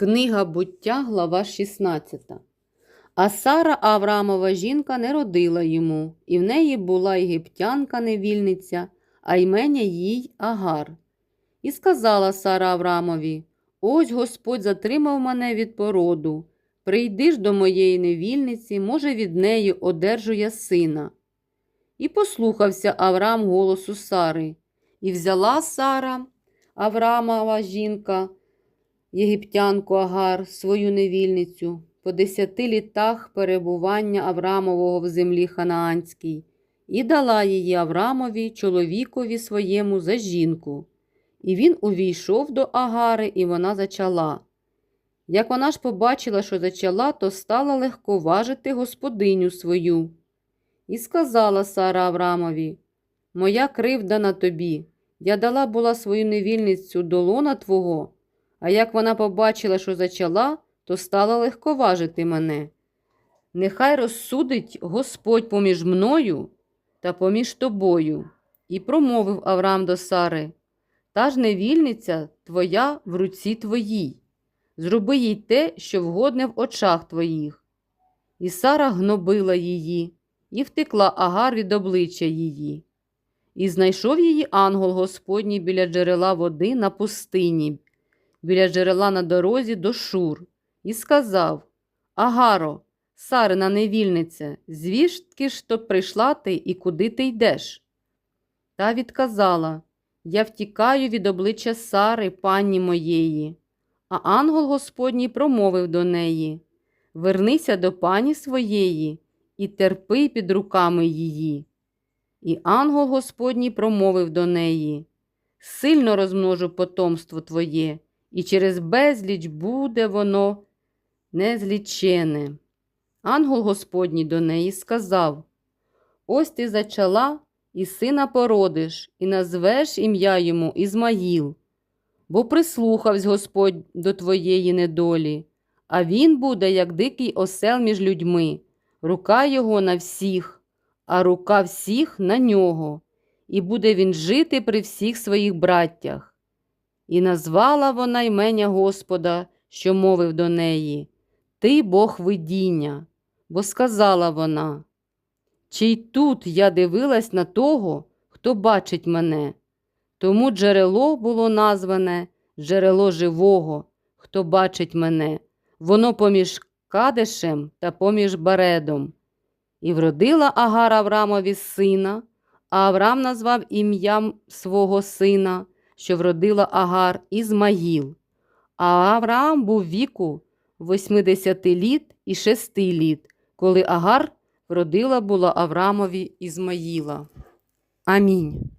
Книга буття, глава 16. А Сара Авраамова жінка не родила йому, і в неї була єгиптянка невільниця, а ймення їй Агар. І сказала Сара Авраамові: Ось Господь затримав мене від породу. Прийди ж до моєї невільниці, може, від неї одержу я сина. І послухався Авраам голосу Сари, і взяла Сара, Авраамова жінка, єгиптянку Агар, свою невільницю, по десяти літах перебування Авраамового в землі Ханаанській, і дала її Авраамові, чоловікові своєму за жінку. І він увійшов до Агари, і вона зачала. Як вона ж побачила, що зачала, то стала легковажити господиню свою. І сказала Сара Авраамові: Моя кривда на тобі. Я дала була свою невільницю до лона твого, а як вона побачила, що зачала, то стала легковажити мене. Нехай розсудить Господь поміж мною та поміж тобою. І промовив Авраам до Сари: Та ж невільниця твоя в руці твоїй. Зроби їй те, що вгодне в очах твоїх. І Сара гнобила її, і втекла Агар від обличчя її. І знайшов її ангел Господній біля джерела води на пустині, біля джерела на дорозі до Шур, і сказав: Агаро, Сарина невільниця, звідки ж то прийшла ти і куди ти йдеш? Та відказала: Я втікаю від обличчя Сари, пані моєї. А ангел Господній промовив до неї: Вернися до пані своєї і терпи під руками її. І ангел Господній промовив до неї: Сильно розмножу потомство твоє, і через безліч буде воно незлічене. Ангел Господній до неї сказав: Ось ти зачала і сина породиш, і назвеш ім'я йому Ізмаїл, бо прислухавсь Господь до твоєї недолі, а він буде, як дикий осел між людьми, рука його на всіх, а рука всіх на нього, і буде він жити при всіх своїх браттях. І назвала вона ймення Господа, що мовив до неї Ти Бог видіння, бо сказала вона, чи й тут я дивилась на того, хто бачить мене. Тому джерело було назване джерело живого, хто бачить мене, воно поміж Кадешем та поміж Баредом. І вродила Агар Аврамові сина, а Аврам назвав ім'ям свого сина, що вродила Агар Ізмаїл. А Авраам був віку 80 літ і 6 літ, коли Агар вродила була Аврамові Ізмаїла. Амінь.